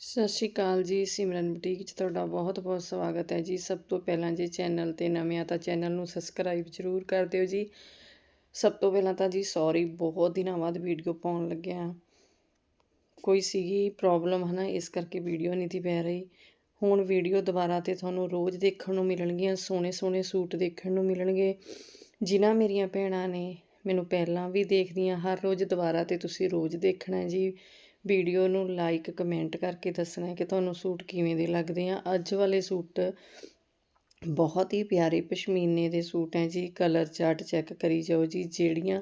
ਸਤਿ ਸ਼੍ਰੀ ਅਕਾਲ ਜੀ, ਸਿਮਰਨ ਬੁਟੀਕ 'ਚ ਤੁਹਾਡਾ ਬਹੁਤ-ਬਹੁਤ ਸਵਾਗਤ ਹੈ ਜੀ। ਸਭ ਤੋਂ ਪਹਿਲਾਂ ਜੇ ਚੈਨਲ ਤੇ ਨਵੇਂ ਆ ਤਾਂ ਚੈਨਲ ਨੂੰ ਸਬਸਕ੍ਰਾਈਬ ਜ਼ਰੂਰ ਕਰ ਦਿਓ ਜੀ। ਸਭ ਤੋਂ ਪਹਿਲਾਂ ਤਾਂ ਜੀ ਸੌਰੀ ਬਹੁਤ ਦਿਨਾਂ ਬਾਅਦ ਵੀਡੀਓ ਪਾਉਣ ਲੱਗਿਆ ਕੋਈ ਸੀਗੀ ਪ੍ਰੋਬਲਮ ਹਨਾ, ਇਸ ਕਰਕੇ ਵੀਡੀਓ ਨਹੀਂ ਤੀ ਪੈ ਰਹੀ। ਹੁਣ ਵੀਡੀਓ ਦੁਬਾਰਾ ਤੇ ਤੁਹਾਨੂੰ ਰੋਜ਼ ਦੇਖਣ ਨੂੰ ਮਿਲਣਗੀਆਂ, ਸੋਹਣੇ ਸੋਹਣੇ ਸੂਟ ਦੇਖਣ ਨੂੰ ਮਿਲਣਗੇ। ਜਿਨ੍ਹਾਂ ਮੇਰੀਆਂ ਭੈਣਾਂ ਨੇ ਮੈਨੂੰ ਪਹਿਲਾਂ ਵੀ ਦੇਖਦੀਆਂ, ਹਰ ਰੋਜ਼ ਦੁਬਾਰਾ ਤੇ ਤੁਸੀਂ ਰੋਜ਼ ਦੇਖਣਾ ਜੀ। ਵੀਡੀਓ ਨੂੰ ਲਾਈਕ ਕਮੈਂਟ ਕਰਕੇ ਦੱਸਣਾ ਕਿ ਤੁਹਾਨੂੰ ਸੂਟ ਕਿਵੇਂ ਦੇ ਲੱਗਦੇ ਆ। ਅੱਜ ਵਾਲੇ ਸੂਟ ਬਹੁਤ ਹੀ ਪਿਆਰੇ ਪਸ਼ਮੀਨੇ ਦੇ ਸੂਟ ਹੈ ਜੀ। ਕਲਰ ਚਾਰਟ ਚੈੱਕ ਕਰੀ ਜਾਓ ਜੀ। ਜਿਹੜੀਆਂ,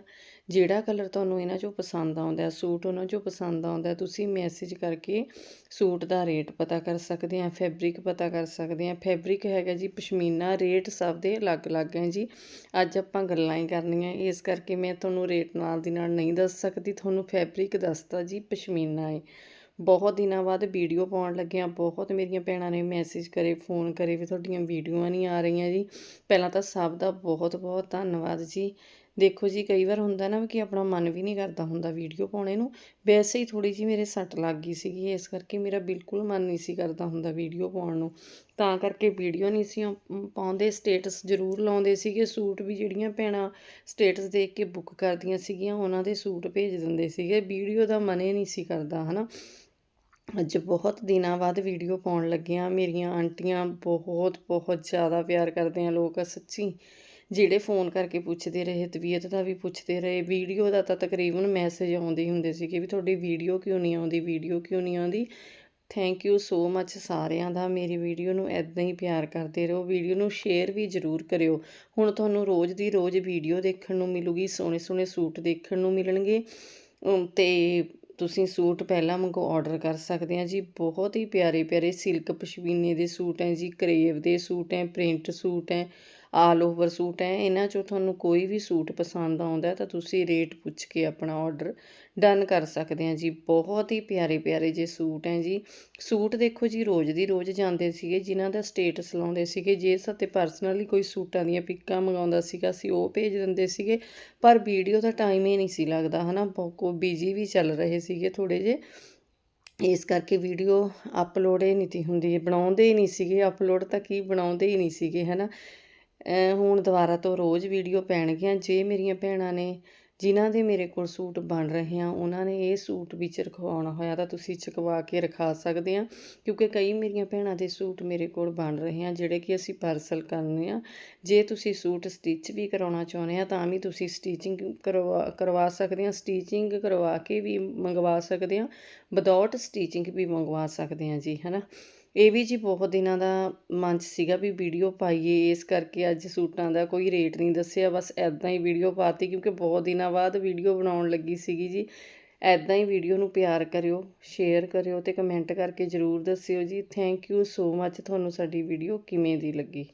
ਜਿਹੜਾ ਕਲਰ ਤੁਹਾਨੂੰ ਇਹਨਾਂ 'ਚੋਂ ਪਸੰਦ ਆਉਂਦਾ ਸੂਟ ਉਹਨਾਂ 'ਚੋਂ ਪਸੰਦ ਆਉਂਦਾ ਤੁਸੀਂ ਮੈਸੇਜ ਕਰਕੇ ਸੂਟ ਦਾ ਰੇਟ ਪਤਾ ਕਰ ਸਕਦੇ ਆ ਫੈਬਰਿਕ ਪਤਾ ਕਰ ਸਕਦੇ ਆ ਫੈਬਰਿਕ ਹੈਗਾ ਜੀ, ਪਸ਼ਮੀਨਾ ਰੇਟ ਸਭ ਦੇ ਅਲੱਗ-ਅਲੱਗ ਹੈ ਜੀ। ਅੱਜ ਆਪਾਂ ਗੱਲਾਂ ਹੀ ਕਰਨੀਆਂ, ਇਸ ਕਰਕੇ ਮੈਂ ਤੁਹਾਨੂੰ ਰੇਟ ਨਾਲ ਦੀ ਨਾਲ ਨਹੀਂ ਦੱਸ ਸਕਦੀ, ਤੁਹਾਨੂੰ ਫੈਬਰਿਕ ਦੱਸਦਾ ਜੀ, ਪਸ਼ਮੀਨਾ ਹੈ। ਬਹੁਤ ਦਿਨਾਂ ਬਾਅਦ ਵੀਡੀਓ ਪਾਉਣ ਲੱਗਿਆ ਬਹੁਤ ਮੇਰੀਆਂ ਭੈਣਾਂ ਨੇ ਮੈਸੇਜ ਕਰੇ ਫੋਨ ਕਰੇ ਵੀ ਤੁਹਾਡੀਆਂ ਵੀਡੀਓਆਂ ਨਹੀਂ ਆ ਰਹੀਆਂ ਜੀ। ਪਹਿਲਾਂ ਤਾਂ ਸਭ ਦਾ ਬਹੁਤ ਬਹੁਤ ਧੰਨਵਾਦ ਜੀ। ਦੇਖੋ ਜੀ, ਕਈ ਵਾਰ ਹੁੰਦਾ ਨਾ ਕਿ ਆਪਣਾ ਮਨ ਵੀ ਨਹੀਂ ਕਰਦਾ ਹੁੰਦਾ ਵੀਡੀਓ ਪਾਉਣੇ ਨੂੰ। ਵੈਸੇ ਹੀ ਥੋੜੀ ਜੀ ਮੇਰੇ ਸੱਟ ਲੱਗ ਗਈ ਸੀਗੀ। ਇਸ ਕਰਕੇ ਮੇਰਾ ਬਿਲਕੁਲ ਮਨ ਨਹੀਂ ਸੀ ਕਰਦਾ ਹੁੰਦਾ ਵੀਡੀਓ ਪਾਉਣ ਨੂੰ। ਤਾਂ ਕਰਕੇ ਵੀਡੀਓ ਨਹੀਂ ਸੀ ਪਾਉਂਦੇ। ਸਟੇਟਸ ਜ਼ਰੂਰ ਲਾਉਂਦੇ ਸੀਗੇ। ਸੂਟ ਵੀ ਜਿਹੜੀਆਂ ਭੈਣਾਂ ਸਟੇਟਸ ਦੇਖ ਕੇ ਬੁੱਕ ਕਰਦੀਆਂ ਸੀਗੀਆਂ, ਉਹਨਾਂ ਦੇ ਸੂਟ ਭੇਜ ਦਿੰਦੇ ਸੀਗੇ। ਵੀਡੀਓ ਦਾ ਮਨ ਹੀ ਨਹੀਂ ਸੀ ਕਰਦਾ, ਹਨਾ? ਅੱਜ ਬਹੁਤ ਦਿਨਾਂ ਬਾਅਦ ਵੀਡੀਓ ਪਾਉਣ ਲੱਗਿਆ। ਮੇਰੀਆਂ ਆਂਟੀਆਂ ਬਹੁਤ ਬਹੁਤ ਜ਼ਿਆਦਾ ਪਿਆਰ ਕਰਦੇ ਆ ਲੋਕ ਸੱਚੀ। ਜਿਹੜੇ ਫੋਨ ਕਰਕੇ ਪੁੱਛਦੇ ਰਹੇ, ਤਬੀਅਤ ਦਾ ਵੀ ਪੁੱਛਦੇ ਰਹੇ ਵੀਡੀਓ ਦਾ ਤਾਂ ਤਕਰੀਬਨ ਮੈਸੇਜ ਆਉਂਦੇ ਹੁੰਦੇ ਸੀ ਕਿ ਵੀ ਤੁਹਾਡੀ ਵੀਡੀਓ ਕਿਉਂ ਨਹੀਂ ਆਉਂਦੀ ਵੀਡੀਓ ਕਿਉਂ ਨਹੀਂ ਆਉਂਦੀ? ਥੈਂਕ ਯੂ ਸੋ ਮੱਚ ਸਾਰਿਆਂ ਦਾ। ਮੇਰੀ ਵੀਡੀਓ ਨੂੰ ਐਦਾਂ ਹੀ ਪਿਆਰ ਕਰਦੇ ਰਹੋ। ਵੀਡੀਓ ਨੂੰ ਸ਼ੇਅਰ ਵੀ ਜ਼ਰੂਰ ਕਰਿਓ। ਹੁਣ ਤੁਹਾਨੂੰ ਰੋਜ਼ ਦੀ ਰੋਜ਼ ਵੀਡੀਓ ਦੇਖਣ ਨੂੰ ਮਿਲੂਗੀ ਸੋਹਣੇ ਸੋਹਣੇ ਸੂਟ ਦੇਖਣ ਨੂੰ ਮਿਲਣਗੇ। ਤੇ ਤੁਸੀਂ ਸੂਟ ਪਹਿਲਾਂ ਮੰਗੋ ਆਰਡਰ ਕਰ ਸਕਦੇ ਆ ਜੀ। ਬਹੁਤ ਹੀ ਪਿਆਰੇ ਪਿਆਰੇ ਸਿਲਕ ਪਸ਼ਮੀਨੇ ਦੇ ਸੂਟ ਹੈ ਜੀ ਕਰੇਵ ਦੇ ਸੂਟ ਹੈ ਪ੍ਰਿੰਟ ਸੂਟ ਹੈ ਆਲ ਓਵਰ ਸੂਟ ਹੈ। ਇਹਨਾਂ ਚੋਂ ਤੁਹਾਨੂੰ ਕੋਈ ਵੀ ਸੂਟ ਪਸੰਦ ਆਉਂਦਾ ਤਾਂ ਤੁਸੀਂ ਰੇਟ ਪੁੱਛ ਕੇ ਆਪਣਾ ਆਰਡਰ ਡਨ ਕਰ ਸਕਦੇ ਆ ਜੀ। ਬਹੁਤ ਹੀ ਪਿਆਰੇ ਪਿਆਰੇ ਜੇ ਸੂਟ ਹੈ ਜੀ। ਸੂਟ ਦੇਖੋ ਜੀ, ਰੋਜ਼ ਦੀ ਰੋਜ਼ ਜਾਂਦੇ ਸੀਗੇ, ਜਿਨ੍ਹਾਂ ਦਾ ਸਟੇਟਸ ਲਾਉਂਦੇ ਸੀਗੇ। ਜੇ ਸਾਤੇ ਪਰਸਨਲੀ ਕੋਈ ਸੂਟਾਂ ਦੀਆਂ ਪਿੱਕਾਂ ਮੰਗਾਉਂਦਾ ਸੀਗਾ, ਅਸੀਂ ਉਹ ਭੇਜ ਦਿੰਦੇ ਸੀਗੇ। ਪਰ ਵੀਡੀਓ ਦਾ ਟਾਈਮ ਹੀ ਨਹੀਂ ਸੀ ਲੱਗਦਾ, ਹਨਾ? ਬਹੁਤ ਬਿਜ਼ੀ ਵੀ ਚੱਲ ਰਹੇ ਸੀਗੇ ਥੋੜੇ ਜੇ ਇਸ ਕਰਕੇ ਵੀਡੀਓ ਅਪਲੋਡ ਹੀ ਨਹੀਂ ਤੀ ਹੁੰਦੀ, ਬਣਾਉਂਦੇ ਹੀ ਨਹੀਂ ਸੀਗੇ। ਅਪਲੋਡ ਤਾਂ ਕੀ ਬਣਾਉਂਦੇ ਹੀ ਨਹੀਂ ਸੀਗੇ, ਹਨਾ? ਹੁਣ ਦੁਬਾਰਾ ਤੋਂ ਰੋਜ਼ ਵੀਡੀਓ ਪੈਣਗੀਆਂ ਜੇ ਮੇਰੀਆਂ ਭੈਣਾਂ ਨੇ, ਜਿਨ੍ਹਾਂ ਦੇ ਮੇਰੇ ਕੋਲ ਸੂਟ ਬਣ ਰਹੇ ਆ, ਉਹਨਾਂ ਨੇ ਇਹ ਸੂਟ ਵਿੱਚ ਰਖਵਾਉਣਾ ਹੋਇਆ ਤਾਂ ਤੁਸੀਂ ਚਕਵਾ ਕੇ ਰਖਾ ਸਕਦੇ ਆ, ਕਿਉਂਕਿ ਕਈ ਮੇਰੀਆਂ ਭੈਣਾਂ ਦੇ ਸੂਟ ਮੇਰੇ ਕੋਲ ਬਣ ਰਹੇ ਆ, ਜਿਹੜੇ ਕਿ ਅਸੀਂ ਪਾਰਸਲ ਕਰਨੇ ਆ। ਜੇ ਤੁਸੀਂ ਸੂਟ ਸਟਿਚ ਵੀ ਕਰਾਉਣਾ ਚਾਹੁੰਦੇ ਆ, ਤਾਂ ਵੀ ਤੁਸੀਂ ਸਟਿਚਿੰਗ ਕਰਵਾ ਕਰਵਾ ਸਕਦੇ ਆ, ਸਟਿਚਿੰਗ ਕਰਵਾ ਕੇ ਵੀ ਮੰਗਵਾ ਸਕਦੇ ਆ ਵਿਦਆਊਟ ਸਟਿਚਿੰਗ ਵੀ ਮੰਗਵਾ ਸਕਦੇ ਆ ਜੀ, ਹਨਾ? ਇਹ ਵੀ ਜੀ ਬਹੁਤ ਦਿਨਾਂ ਦਾ ਮਨ 'ਚ ਸੀਗਾ ਵੀ ਵੀਡੀਓ ਪਾਈਏ, ਇਸ ਕਰਕੇ ਅੱਜ ਸੂਟਾਂ ਦਾ ਕੋਈ ਰੇਟ ਨਹੀਂ ਦੱਸਿਆ, ਬਸ ਐਦਾਂ ਹੀ ਵੀਡੀਓ ਪਾਤੀ ਕਿਉਂਕਿ ਬਹੁਤ ਦਿਨਾਂ ਬਾਅਦ ਵੀਡੀਓ ਬਣਾਉਣ ਲੱਗੀ ਸੀਗੀ ਜੀ। ਐਦਾਂ ਹੀ ਵੀਡੀਓ ਨੂੰ ਪਿਆਰ ਕਰਿਓ ਸ਼ੇਅਰ ਕਰਿਓ ਤੇ ਕਮੈਂਟ ਕਰਕੇ ਜ਼ਰੂਰ ਦੱਸਿਓ ਜੀ। ਥੈਂਕ ਯੂ ਸੋ ਮੱਚ ਤੁਹਾਨੂੰ ਸਾਡੀ ਵੀਡੀਓ ਕਿਵੇਂ ਦੀ ਲੱਗੀ?